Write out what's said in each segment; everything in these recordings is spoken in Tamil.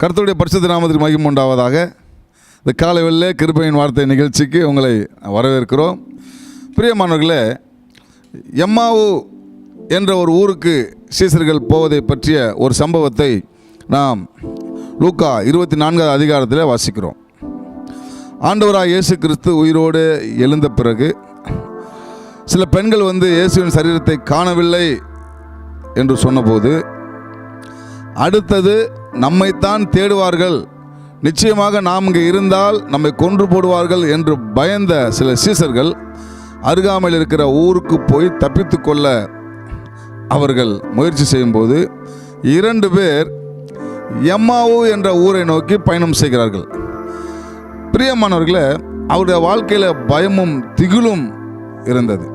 கருத்துடைய பரிசுத்த நாமத்திற்கு மகிம் உண்டாவதாக. இந்த காலை வெள்ளே கிருபையின் வார்த்தை நிகழ்ச்சிக்கு உங்களை வரவேற்கிறோம். பிரியமானவர்களே எம்மாவு என்ற ஒரு ஊருக்கு சீசர்கள் போவதை பற்றிய ஒரு சம்பவத்தை நாம் லூக்கா இருபத்தி நான்காவது அதிகாரத்தில் வாசிக்கிறோம். ஆண்டவராக இயேசு கிறிஸ்து உயிரோடு எழுந்த பிறகு சில பெண்கள் வந்து இயேசுவின் சரீரத்தை காணவில்லை என்று சொன்னபோது அடுத்தது நம்மைத்தான் தேடுவார்கள். நிச்சயமாக நாம் இங்கே இருந்தால் நம்மை கொன்று போடுவார்கள் என்று பயந்த சில சீசர்கள் அருகாமையில் இருக்கிற ஊருக்கு போய் தப்பித்து கொள்ள அவர்கள் முயற்சி செய்யும்போது இரண்டு பேர் எம்மாவு என்ற ஊரை நோக்கி பயணம் செய்கிறார்கள். பிரியமானவர்களே அவருடைய வாழ்க்கையில் பயமும் திகிலும் இருந்தது.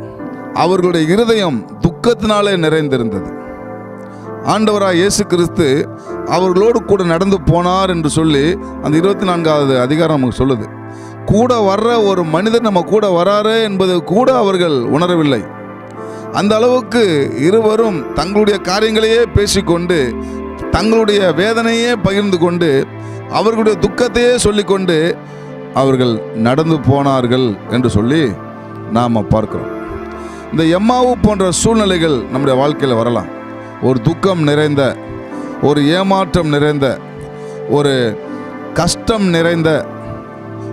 அவர்களுடைய இருதயம் துக்கத்தினாலே நிறைந்திருந்தது. ஆண்டவராக இயேசு கிறிஸ்து அவர்களோடு கூட நடந்து போனார் என்று சொல்லி அந்த இருபத்தி நான்காவது அதிகாரம் நமக்கு சொல்லுது. கூட வர்ற ஒரு மனிதர் நம்ம கூட வராரு என்பது கூட அவர்கள் உணரவில்லை. அந்த அளவுக்கு இருவரும் தங்களுடைய காரியங்களையே பேசிக்கொண்டு தங்களுடைய வேதனையே பகிர்ந்து கொண்டு அவர்களுடைய துக்கத்தையே சொல்லிக்கொண்டு அவர்கள் நடந்து போனார்கள் என்று சொல்லி நாம் பார்க்கிறோம். இந்த எம்மாவு போன்ற சூழ்நிலைகள் நம்முடைய வாழ்க்கையில் வரலாம். ஒரு துக்கம் நிறைந்த ஒரு ஏமாற்றம் நிறைந்த ஒரு கஷ்டம் நிறைந்த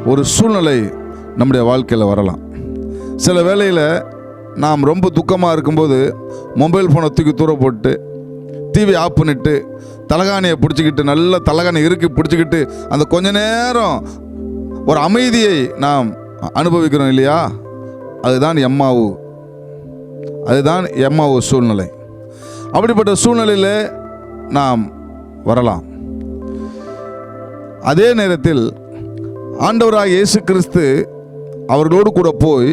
ஒரு சூழ்நிலை நம்முடைய வாழ்க்கையில் வரலாம். சில வேளையில் நாம் ரொம்ப துக்கமாக இருக்கும்போது மொபைல் ஃபோனை தூக்கி தூர போட்டு டிவி ஆஃப் பண்ணிட்டு தலகாணியை பிடிச்சிக்கிட்டு நல்ல தலகாணி இறுக்கி பிடிச்சிக்கிட்டு அந்த கொஞ்ச நேரம் ஒரு அமைதியை நாம் அனுபவிக்கிறோம் இல்லையா? அதுதான் எம்மாவு. அதுதான் எம்மாவு சூழ்நிலை. அப்படிப்பட்ட சூழ்நிலையில் நாம் வரலாம். அதே நேரத்தில் ஆண்டவராக இயேசு கிறிஸ்து அவர்களோடு கூட போய்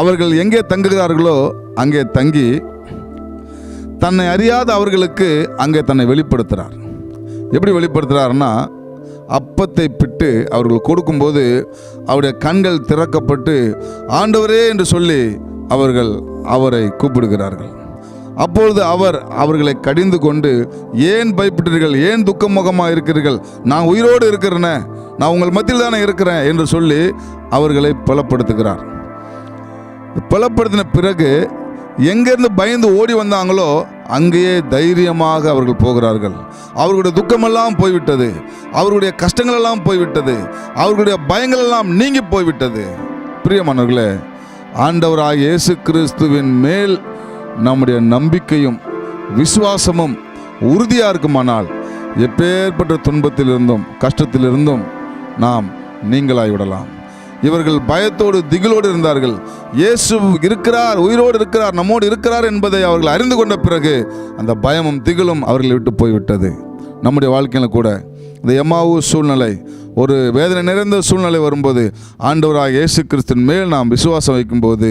அவர்கள் எங்கே தங்குகிறார்களோ அங்கே தங்கி தன்னை அறியாத அவர்களுக்கு அங்கே தன்னை வெளிப்படுத்துகிறார் எப்படி வெளிப்படுத்துகிறாருன்னா அப்பத்தை பிட்டு அவர்கள் கொடுக்கும்போது அவருடைய கண்கள் திறக்கப்பட்டு ஆண்டவரே என்று சொல்லி அவர்கள் அவரை கூப்பிடுகிறார்கள். அப்பொழுது அவர் அவர்களை கடிந்து கொண்டு ஏன் பயப்பட்டீர்கள்? ஏன் துக்கமுகமாக இருக்கிறீர்கள்? நான் உயிரோடு இருக்கிறேனே. நான் உங்கள் மத்தியில் தானே இருக்கிறேன் என்று சொல்லி அவர்களை பலப்படுத்துகிறார். பலப்படுத்தின பிறகு எங்கேருந்து பயந்து ஓடி வந்தாங்களோ அங்கேயே தைரியமாக அவர்கள் போகிறார்கள். அவர்களுடைய துக்கமெல்லாம் போய்விட்டது. அவர்களுடைய கஷ்டங்களெல்லாம் போய்விட்டது. அவர்களுடைய பயங்களெல்லாம் நீங்கி போய்விட்டது. பிரியமானவர்களே ஆண்டவராக இயேசு கிறிஸ்துவின் மேல் நம்முடைய நம்பிக்கையும் விசுவாசமும் உறுதியாக இருக்குமானால் எப்பேற்பட்ட துன்பத்திலிருந்தும் கஷ்டத்திலிருந்தும் நாம் நீங்களாய் விடலாம். இவர்கள் பயத்தோடு திகிலோடு இருந்தார்கள். இயேசு இருக்கிறார் உயிரோடு இருக்கிறார் நம்மோடு இருக்கிறார் என்பதை அவர்கள் அறிந்து கொண்ட பிறகு அந்த பயமும் திகிலும் அவர்களை விட்டு போய்விட்டது. நம்முடைய வாழ்க்கையில் கூட இந்த எம்மாவு சூழ்நிலை ஒரு வேதனை நிறைந்த சூழ்நிலை வரும்போது ஆண்டவராக இயேசு கிறிஸ்தின் மேல் நாம் விசுவாசம் வைக்கும்போது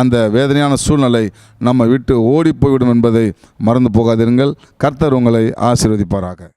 அந்த வேதனையான சூழ்நிலை நம்ம விட்டு ஓடி போய்விடும் என்பதை மறந்து போகாதிருங்கள். கர்த்தர் உங்களை ஆசீர்வதிப்பாராக.